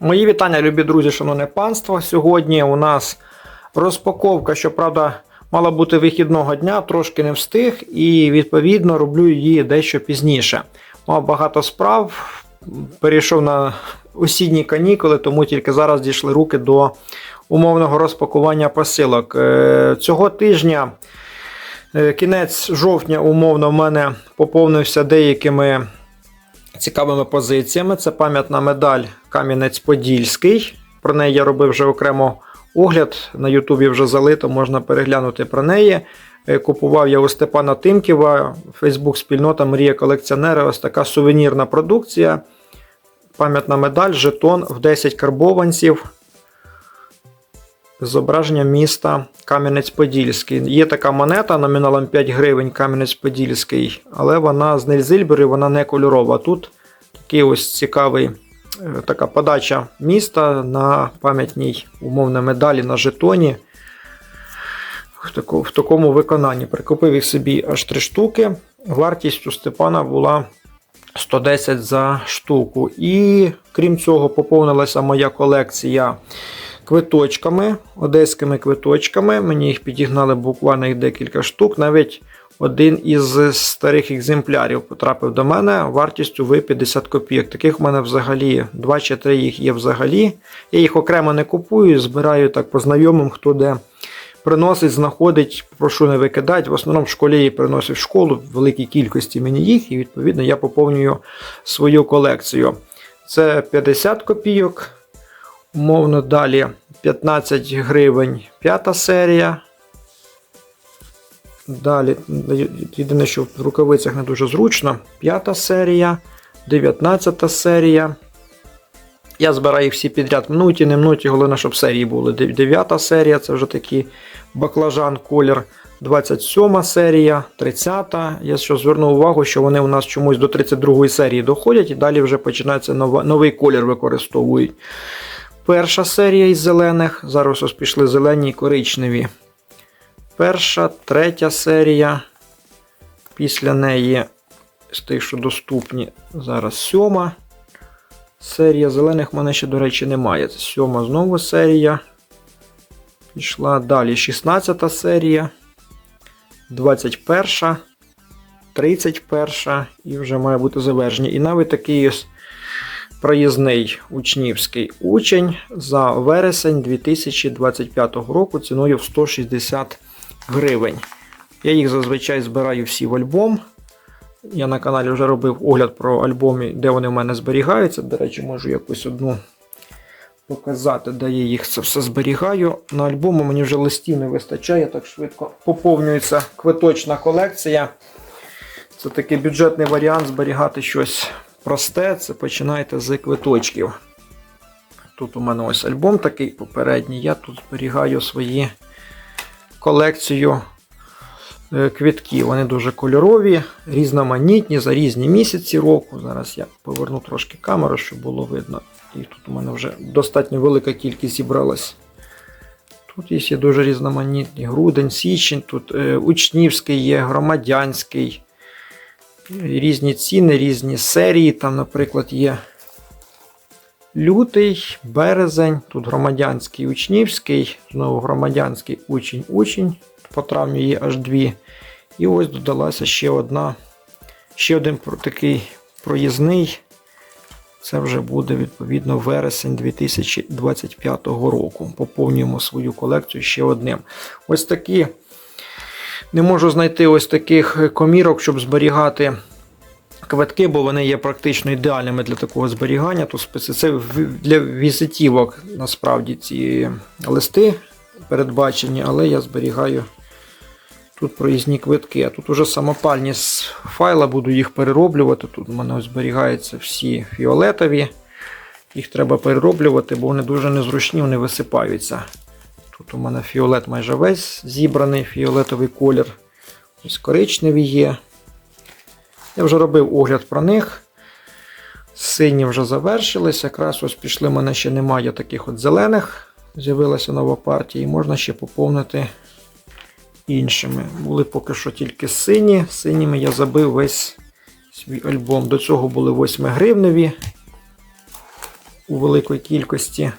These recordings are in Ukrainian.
Мої вітання, любі друзі, шановне панство. Сьогодні у нас розпаковка, щоправда, мала бути вихідного дня, трошки не встиг, і відповідно роблю її дещо пізніше. Мав багато справ, перейшов на осінні канікули, тому тільки зараз дійшли руки до умовного розпакування посилок. Е, Цього тижня. Е, Кінець жовтня, умовно, в мене поповнився деякими цікавими позиціями. Це пам'ятна медаль Кам'янець-Подільський. Про неї я робив вже окремо огляд. На Ютубі вже залито, можна переглянути про неї. Е, Купував я у Степана Тимківа, Фейсбук-спільнота Мрія колекціонера. Ось така сувенірна продукція. Пам'ятна медаль, жетон в 10 карбованців. Зображення міста Кам'янець-Подільський. Є така монета номіналом 5 гривень Кам'янець-Подільський, але вона з Нельзильбери, вона не кольорова. Тут такий ось цікавий е, така подача міста на пам'ятній умовно медалі на жетоні. В, такому виконанні. Прикупив їх собі аж 3 штуки. Вартість у Степана була 110 за штуку. І крім цього, поповнилася моя колекція квиточками, одеськими квиточками. Мені їх підігнали буквально їх декілька штук. Навіть один із старих екземплярів потрапив до мене вартістю в 50 копійок. Таких в мене взагалі 2 чи 3 їх є взагалі. Я їх окремо не купую, збираю так по знайомим, хто де приносить, знаходить, прошу не викидати. В основному в школі я приносив в школу в великій кількості мені їх, і відповідно я поповнюю свою колекцію. Це 50 копійок. Умовно далі 15 гривень п'ята серія. Далі, єдине, що в рукавицях не дуже зручно. П'ята серія, 19 серія. Я збираю їх всі підряд мнуті, не мнуті, головне, щоб серії були. 9 серія це вже такий баклажан колір. 27 серія, 30. Я що звернув увагу, що вони у нас чомусь до 32 серії доходять і далі вже починається новий колір використовують. Перша серія із зелених. Зараз ось пішли зелені і коричневі. Перша, третя серія. Після неї з тих, що доступні. Зараз сьома. Серія зелених в мене ще, до речі, немає. Це сьома знову серія. Пішла далі 16 серія. 21, 31 і вже має бути завершення. І навіть такий ось проїзний учнівський учень за вересень 2025 року ціною в 160 гривень. Я їх зазвичай збираю всі в альбом. Я на каналі вже робив огляд про альбоми, де вони в мене зберігаються. До речі, можу якусь одну показати, де я їх це все зберігаю. На альбому мені вже листів не вистачає, так швидко поповнюється квиточна колекція. Це такий бюджетний варіант зберігати щось просте. Це починайте з квиточків. Тут у мене ось альбом такий попередній. Я тут зберігаю свої колекцію е, квітків. Вони дуже кольорові, різноманітні за різні місяці року. Зараз я поверну трошки камеру, щоб було видно. І тут у мене вже достатньо велика кількість зібралась. Тут є дуже різноманітні грудень, січень, тут е, учнівський є, громадянський. Різні ціни, різні серії. Там, наприклад, є лютий, березень, тут громадянський учнівський, знову громадянський учень-учень. По травню є аж дві. І ось додалася ще одна, ще один такий проїзний. Це вже буде відповідно вересень 2025 року. Поповнюємо свою колекцію ще одним. Ось такі. Не можу знайти ось таких комірок, щоб зберігати квитки, бо вони є практично ідеальними для такого зберігання. Тут це для візитівок насправді ці листи передбачені, але я зберігаю тут проїзні квитки. А тут уже самопальні з файла, буду їх перероблювати. Тут у мене зберігаються всі фіолетові. Їх треба перероблювати, бо вони дуже незручні, вони висипаються. Тут у мене фіолет майже весь зібраний, фіолетовий колір. Ось коричневі є. Я вже робив огляд про них. Сині вже завершились. Якраз ось пішли, в мене ще немає таких от зелених. З'явилася нова партія, і можна ще поповнити іншими. Були поки що тільки сині. Синіми я забив весь свій альбом. До цього були 8 гривневі. у великій кількості.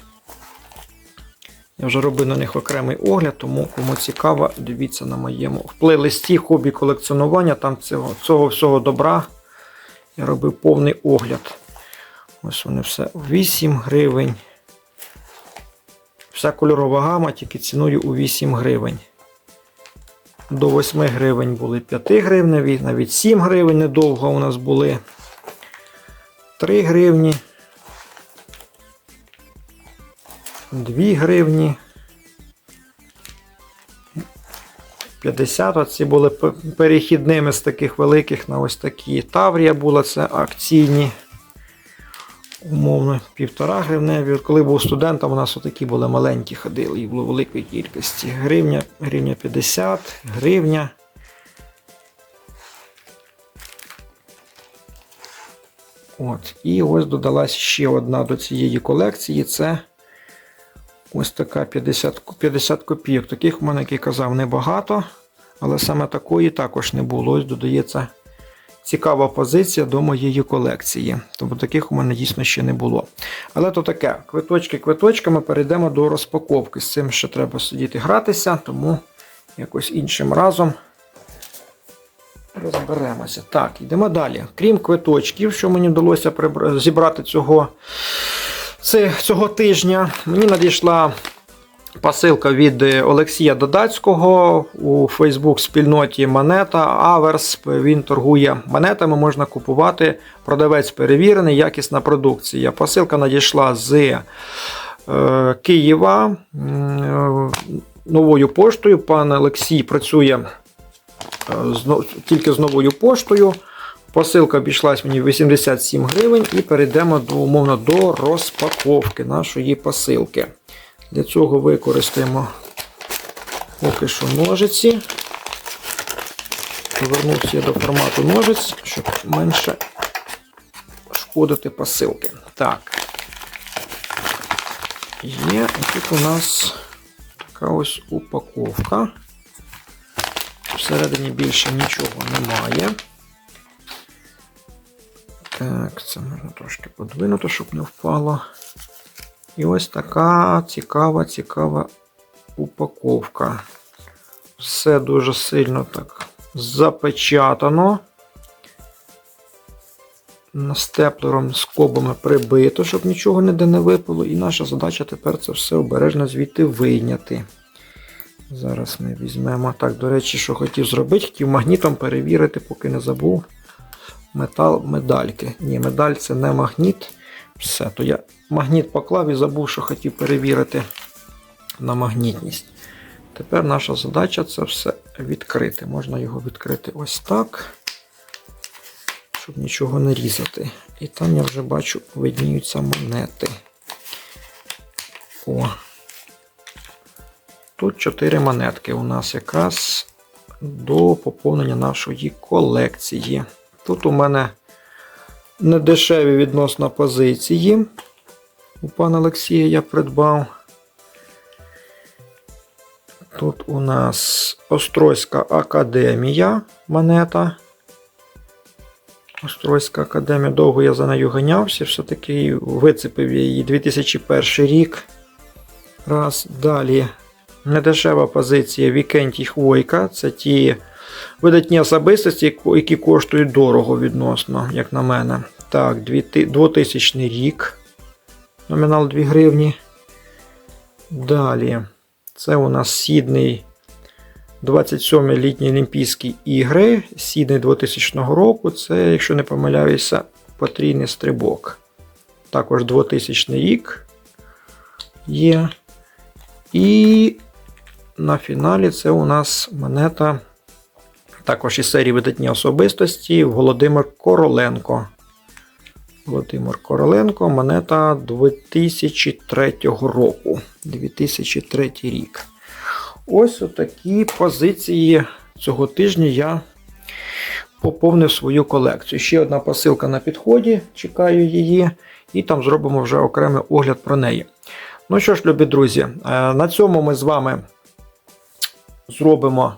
Я вже робив на них окремий огляд, тому кому цікаво, дивіться на моєму в плейлисті хобі колекціонування. Там цього, цього всього добра я робив повний огляд. Ось вони все 8 гривень. Вся кольорова гама, тільки ціною у 8 гривень. До 8 гривень були 5 гривневі, навіть 7 гривень недовго у нас були. 3 гривні. 2 гривні. 50 оці були перехідними з таких великих на ось такі. Таврія була, це акційні. Умовно, півтора гривневі. Коли був студентом, у нас отакі були маленькі ходили, їх було великої кількості. Гривня, гривня 50, гривня. От. І ось додалась ще одна до цієї колекції. Це ось така 50, 50 копійок. Таких у мене, як я казав, небагато, але саме такої також не було. Ось додається цікава позиція до моєї колекції. Тобто таких у мене дійсно ще не було. Але то таке, квиточки квиточками перейдемо до розпаковки. З цим ще треба сидіти гратися, тому якось іншим разом розберемося. Так, йдемо далі. Крім квиточків, що мені вдалося зібрати цього, цього тижня, мені надійшла посилка від е, Олексія Додацького у Фейсбук спільноті Монета Аверс. Він торгує монетами, можна купувати. Продавець перевірений, якісна продукція. Посилка надійшла з е, Києва е, новою поштою. Пан Олексій працює тільки з новою поштою. Посилка обійшлась мені 87 гривень і перейдемо до, умовно до розпаковки нашої посилки. Для цього використаємо поки що ножиці. Повернувся я до формату ножиць, щоб менше шкодити посилки. Так. Є, тут у нас така ось упаковка. Всередині більше нічого немає. Так, це можна трошки подвинути, щоб не впало. І ось така цікава, цікава упаковка. Все дуже сильно так запечатано. Степлером з кобами прибито, щоб нічого ніде не випало. І наша задача тепер це все обережно звідти вийняти. Зараз ми візьмемо. Так, до речі, що хотів зробити, хотів магнітом перевірити, поки не забув. Метал медальки. Ні, медаль це не магніт. Все, то я магніт поклав і забув, що хотів перевірити на магнітність. Тепер наша задача це все відкрити. Можна його відкрити ось так, щоб нічого не різати. І там я вже бачу, видніються монети. О. Тут 4 монетки у нас якраз до поповнення нашої колекції. Тут у мене недешеві відносно позиції. У пана Олексія я придбав. Тут у нас Острозька академія монета. Острозька академія. Довго я за нею ганявся, все-таки вицепив її 2001 рік. Раз. Далі. Недешева позиція Вікентій Хвойка. Це ті видатні особистості, які коштують дорого відносно, як на мене. Так, 2000 рік. Номінал 2 гривні. Далі. Це у нас Сідний 27 літні Олімпійські ігри. Сідний 2000 року. Це, якщо не помиляюся, потрійний стрибок. Також 2000 рік є. І на фіналі це у нас монета також із серії видатні особистості Володимир Короленко. Володимир Короленко, монета 2003 року. 2003 рік. Ось отакі позиції цього тижня я поповнив свою колекцію. Ще одна посилка на підході, чекаю її, і там зробимо вже окремий огляд про неї. Ну що ж, любі друзі, е, на цьому ми з вами зробимо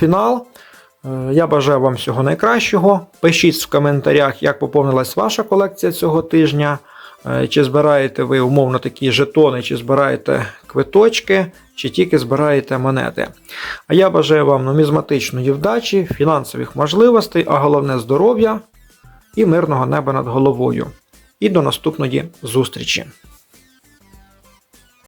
фінал. Е, Я бажаю вам всього найкращого. Пишіть в коментарях, як поповнилась ваша колекція цього тижня. е, чи збираєте ви умовно такі жетони, чи збираєте квиточки, чи тільки збираєте монети. А я бажаю вам нумізматичної вдачі, фінансових можливостей, а головне здоров'я і мирного неба над головою. І до наступної зустрічі!